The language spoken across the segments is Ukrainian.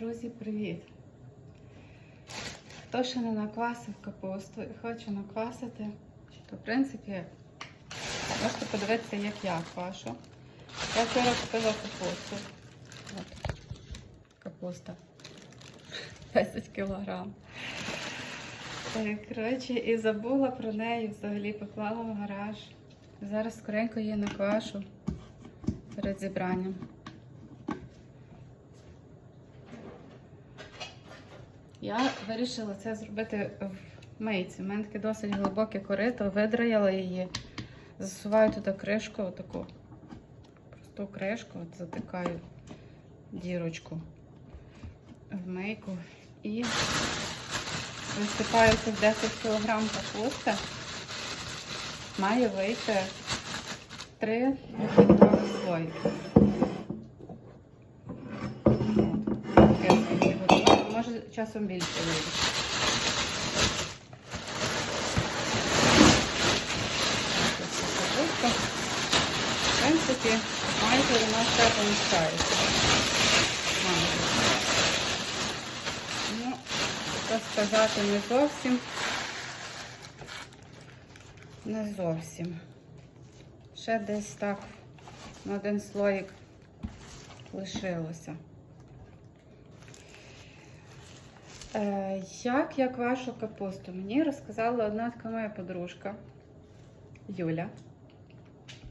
Друзі, привіт! Хто ще не наквасив капусту і хоче наквасити, то в принципі можете подивитися, як я квашу. Я вчора купила капусту. От. Капуста. 10 кілограм. Коротше, і забула про неї, взагалі поклала в гараж. Зараз скоренько її наквашу перед зібранням. Я вирішила це зробити в мийці. У мене таке досить глибоке корито, видраяла її, засуваю туди кришку, отаку просту кришку, от затикаю дірочку в мийку і висипаю це в 10 кг капусти. Має вийти 3 літрові слойки. Може часом більше вийде. В принципі, майже вона все поміщається. Ну, так сказати, не зовсім. Не зовсім. Ще десь так на один слоїк лишилося. Як я квашу капусту? Мені розказала одна така моя подружка Юля.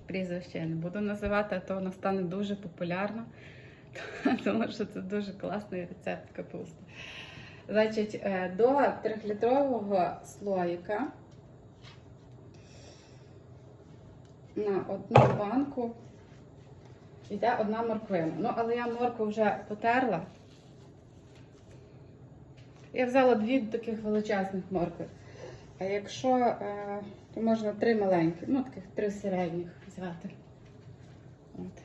Прізвище я не буду називати, а то воно стане дуже популярно, тому що це дуже класний рецепт капусти. Значить, е, до 3-літрового слоїка на одну банку йде одна морквина. Ну, але я моркву вже потерла. Я взяла дві таких величезних моркви. А якщо, е, то можна три маленькі, ну таких три середніх взяти. От.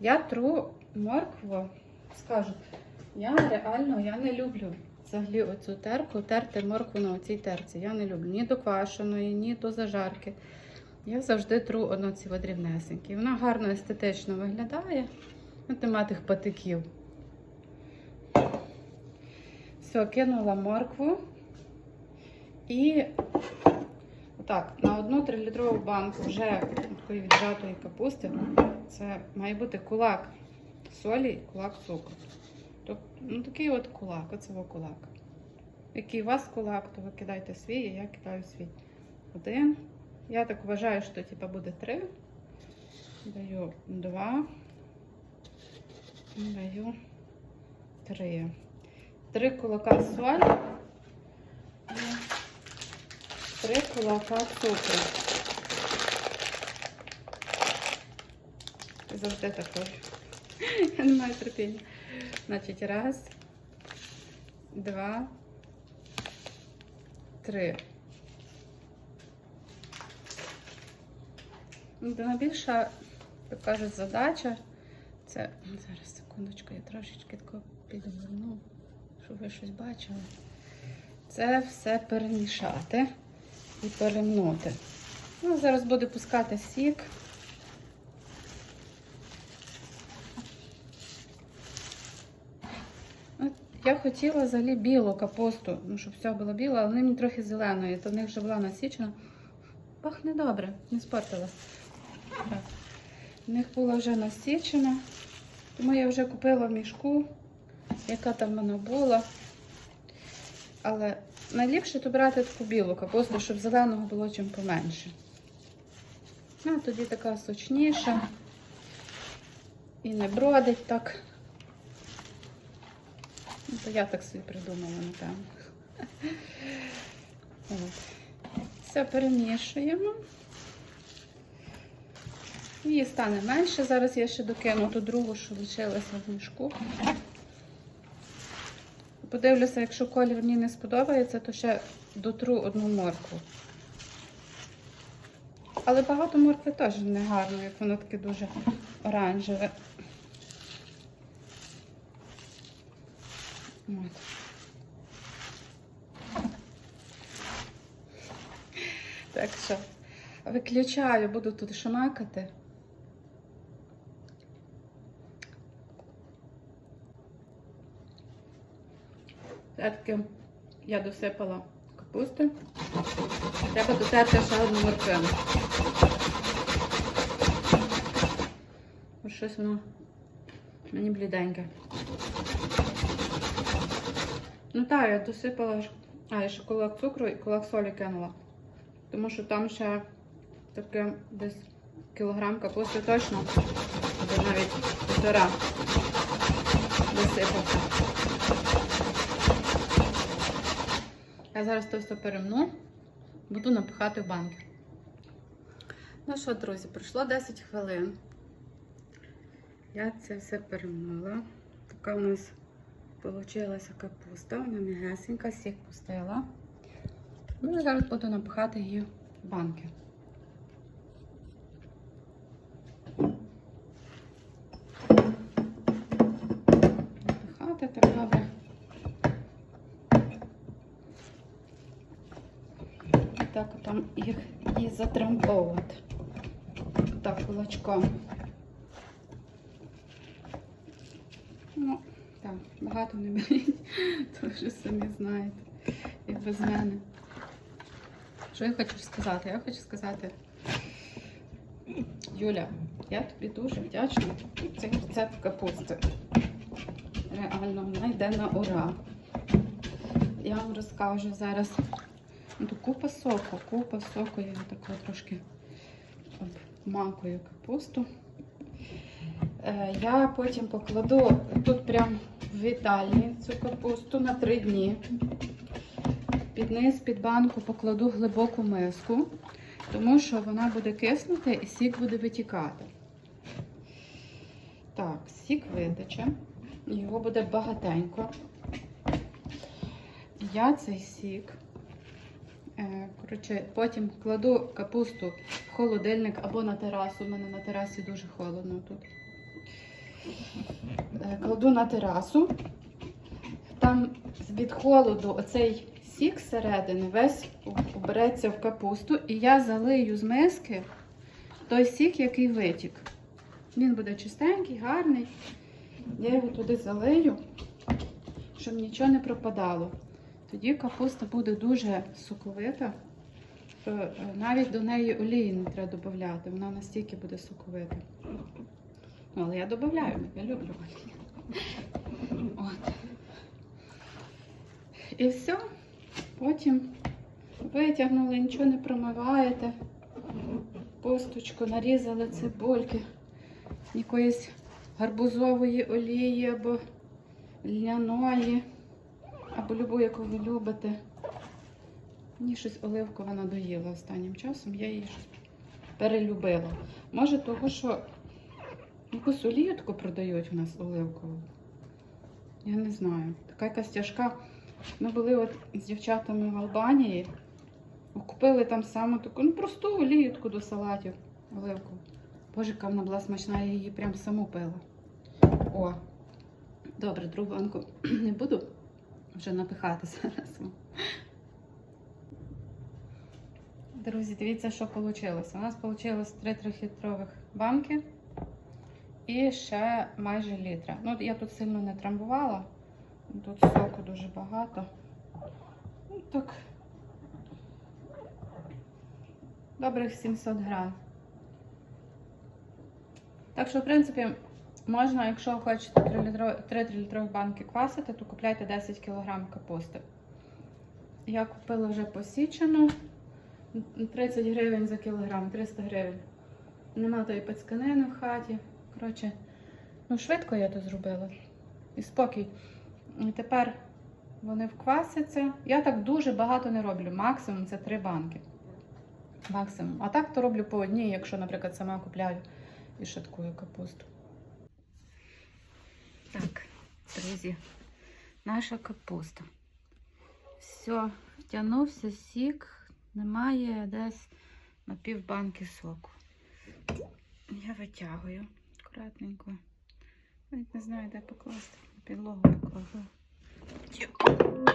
Я тру моркву, скажу, я реально я не люблю взагалі оцю терку, терти моркву на оцій терці. Я не люблю ні до квашеної, ні до зажарки. Я завжди тру одно ці дрібнесенькі. Вона гарно естетично виглядає. От нема тих патиків. Все, кинула моркву. І отак, на одну 3-літрову банку вже такої віджатої капусти. Це має бути кулак солі і кулак цукру. Тобто, ну такий от кулак, оце кулак. Який у вас кулак, то ви кидайте свій, а я кидаю свій. Один. Я так вважаю, що типу, буде три. Даю два. Даю три. Три кулака солі і три кулака цукру. Завжди також. Я не маю терпіння. Значить, раз, два, три. Ну, Найбільша, як кажуть, задача це. Зараз секундочку, я трошечки тако підверну, щоб ви щось бачили. Це все перемішати і перемнути. Ну, зараз буду пускати сік. От Я хотіла взагалі білу капусту, ну, щоб все було біле, але вони мені трохи зеленої, то в них вже була насічена. Пахне добре, не спортилась. В них була вже насічена, тому я вже купила в мішку, яка там вона була. Але найліпше то брати таку білу капусту, щоб зеленого було чим поменше. Ну, тоді така сочніша і не бродить так. Ну, то я так собі придумала, напевно. От. Все перемішуємо. Її стане менше. Зараз я ще докину ту другу, що лишилася в мішку. Подивлюся, якщо колір мені не сподобається, то ще дотру одну моркву. Але багато моркви теж не гарно, як воно таке дуже оранжеве. От. Так що виключаю, буду тут шамакати. Все-таки я досипала капусти. Треба дотерти ще одну морквину. Бо Щось воно мені бліденьке. Ну так, я досипала. А, я ще кулак цукру і кулак солі кинула. Тому що там ще таке десь кілограм капусти точно. Навіть півтора досипався. Я зараз то все перемну, буду напихати в банки. Ну що, друзі, пройшло 10 хвилин. Я це все перемнула. Така у нас вийшла капуста, вона м'ясенька, сік пустила. Ну зараз буду напихати її в банки. Напихати так добре. І так там їх і затрамбовувати. Так, кулачком. Ну, так, багато не беріть, то вже самі знаєте. І без мене. Що я хочу сказати? Я хочу сказати, Юля, я тобі дуже вдячна. Цей рецепт капусти. Реально, вона йде на ура. Я вам розкажу зараз. Ну, купа соку, купа соку, я таку трошки обмакую капусту. Е, Я потім покладу тут прям в Італії цю капусту на три дні. Під низ, під банку покладу глибоку миску, тому що вона буде киснути і сік буде витікати. Так, сік витече, його буде багатенько. Я цей сік. Е, Коротше, потім кладу капусту в холодильник або на терасу. У мене на терасі дуже холодно тут. Е, Кладу на терасу. Там від холоду оцей сік зсередини весь убереться в капусту, і я залию з миски той сік, який витік. Він буде чистенький, гарний. Я його туди залию, щоб нічого не пропадало. Тоді капуста буде дуже соковита. то, е, Навіть до неї олії не треба додати, вона настільки буде соковита. Але я додаю, я люблю олію. От. І все. Потім витягнули, нічого не промиваєте. Посточку нарізали цибульки, якоїсь гарбузової олії або льняної, або любу, яку ви любите. Мені щось оливкова надоїла останнім часом, я її перелюбила. Може, того, що якусь олію продають у нас оливкову. Я не знаю. Така якась тяжка. Ми були от з дівчатами в Албанії. Купили там саме таку, ну просту олію до салатів оливку. Боже, яка вона була смачна, я її прям саму пила. О, добре, другу банку не буду вже напихати зараз. Друзі, дивіться, що вийшло. У нас вийшло 3 трьохлітрових банки і ще майже літра. Ну, я тут сильно не трамбувала. Тут соку дуже багато. Ну, так. Добрих 700 грам. Так що, в принципі, можна, якщо хочете 3 літрові банки квасити, то купляйте 10 кг капусти. Я купила вже посічену 30 гривень за кілограм, 300 гривень. Нема тої пацьканини в хаті. Коротше, ну швидко я то зробила. І спокій. І тепер вони вквасяться. Я так дуже багато не роблю. Максимум це 3 банки. Максимум. А так то роблю по одній, якщо, наприклад, сама купляю і шаткую капусту. Так, друзі, наша капуста. Все, втягнувся сік, немає десь на пів банки соку. Я витягую акуратненько. Навіть не знаю, де покласти. Підлогу покладу.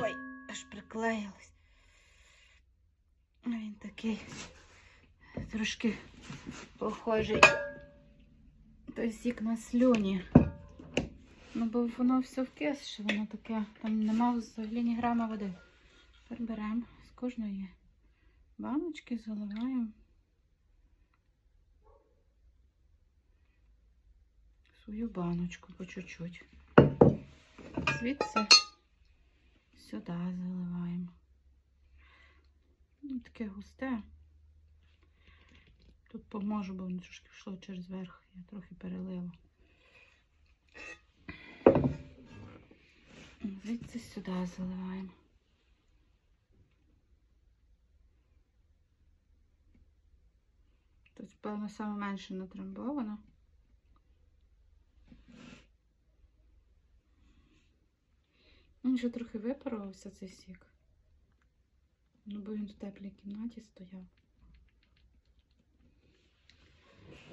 Ой, аж приклеїлось. Він такий трошки похожий. Той сік на слюні. Ну, бо воно все вкисше, воно таке, там нема взагалі ні грама води. Тепер беремо з кожної баночки, заливаємо свою баночку по чуть-чуть. Звідси сюди заливаємо. Ну, таке густе. Тут поможу, бо воно трошки йшло через верх. Я трохи перелила. Звідси сюди заливаємо. Тут, певно, саме менше натрамбовано. Він вже трохи випарувався цей сік. Ну, бо він в теплій кімнаті стояв.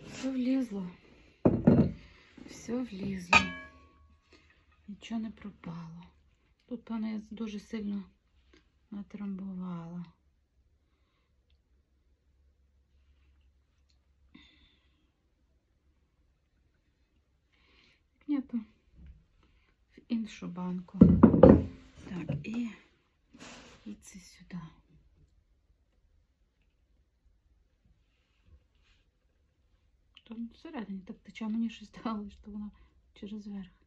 Все влізло. Все влізло. Нічого не пропало. Тут, певно, я дуже сильно натрамбувала. Ні, в іншу банку. Так, і, і це сюди. Там всередині так тече, мені щось здалося, що воно через верх.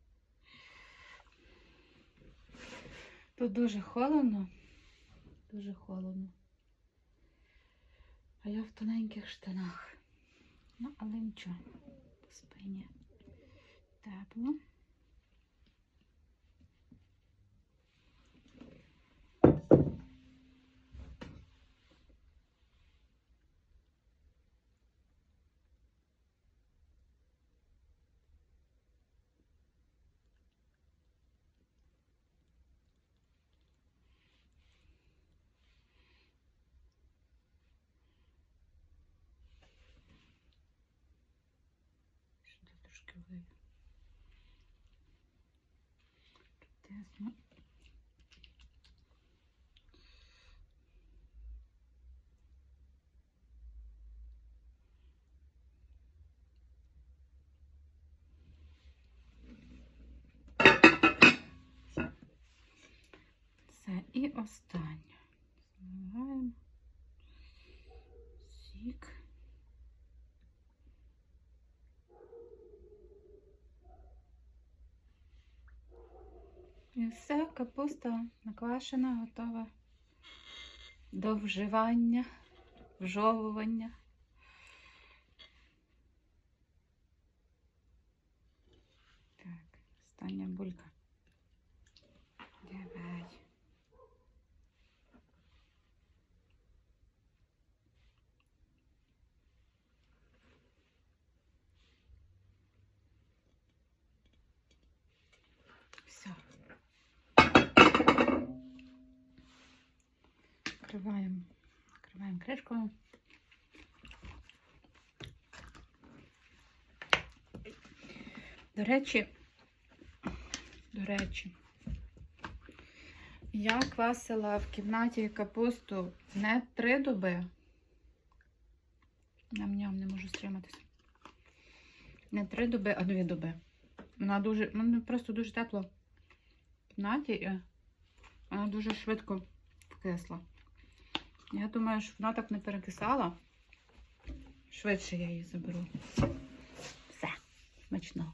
Тут дуже холодно. Дуже холодно. А я в тоненьких штанах. Ну, але нічого. По спині. Тепло. Трошки. Тесно. Все, і останнє. Змиваємо сік. І все, капуста наквашена, готова до вживання, вжовування. Так, остання булька. Давай. Все. Накриваємо, накриваємо кришкою. До речі, до речі, я квасила в кімнаті капусту не три доби. Ням-ням, не можу стриматися. Не три доби, а дві доби. Вона дуже, ну просто дуже тепло в кімнаті і вона дуже швидко вкисла. Я думаю, що вона так не перекисала. Швидше я її заберу. Все, смачного.